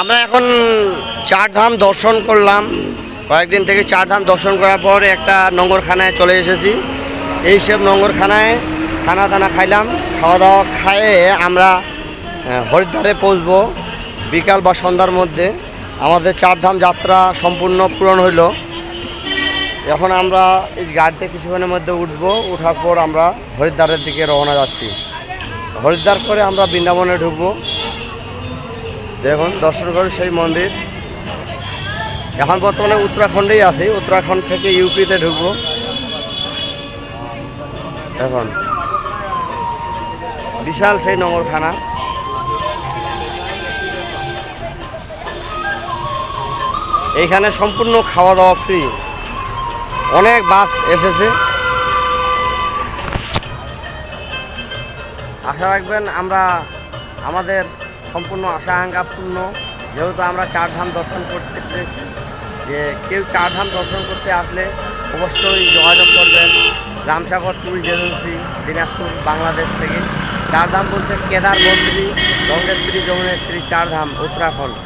আমরা এখন চার ধাম দর্শন করলাম। কয়েকদিন থেকে চার ধাম দর্শন করার পর একটা নোংরখানায় চলে এসেছি। এই সব নোংরখানায় খানা দানা খাইলাম। খাওয়া দাওয়া খাইয়ে আমরা হরিদ্বারে পৌঁছবো। বিকাল বা সন্ধ্যার মধ্যে আমাদের চার ধাম যাত্রা সম্পূর্ণ পূরণ হইল। এখন আমরা এই গাড়িতে কিছুক্ষণের মধ্যে উঠবো। ওঠার পর আমরা হরিদ্বারের দিকে রওনা যাচ্ছি। হরিদ্বার করে আমরা বৃন্দাবনে ঢুকবো। দেখুন, দর্শন করে সেই মন্দির। এখন বর্তমানে উত্তরাখণ্ডেই আছি। উত্তরাখণ্ড থেকে ইউপিতে ঢুকবো। এখন বিশাল সেই নগরখানা। এইখানে সম্পূর্ণ খাওয়া দাওয়া ফ্রি। অনেক বাস এসেছে। আশা রাখবেন আমরা আমাদের সম্পূর্ণ আশা আঙ্গাপূর্ণ পূর্ণ যেহেতু আমরা চার ধাম দর্শন করতে পেরেছি, যে কেউ চার ধাম দর্শন করতে আসলে অবশ্যই যোগাযোগ করবেন রামসাগর ট্যুরিস্ট এজেন্সি, দিনাজপুর, বাংলাদেশ থেকে। চার ধাম বলতে কেদার মন্ত্রী গঙ্গেশ্বরী যমুনেত্রী চার ধাম উত্তরাখণ্ড।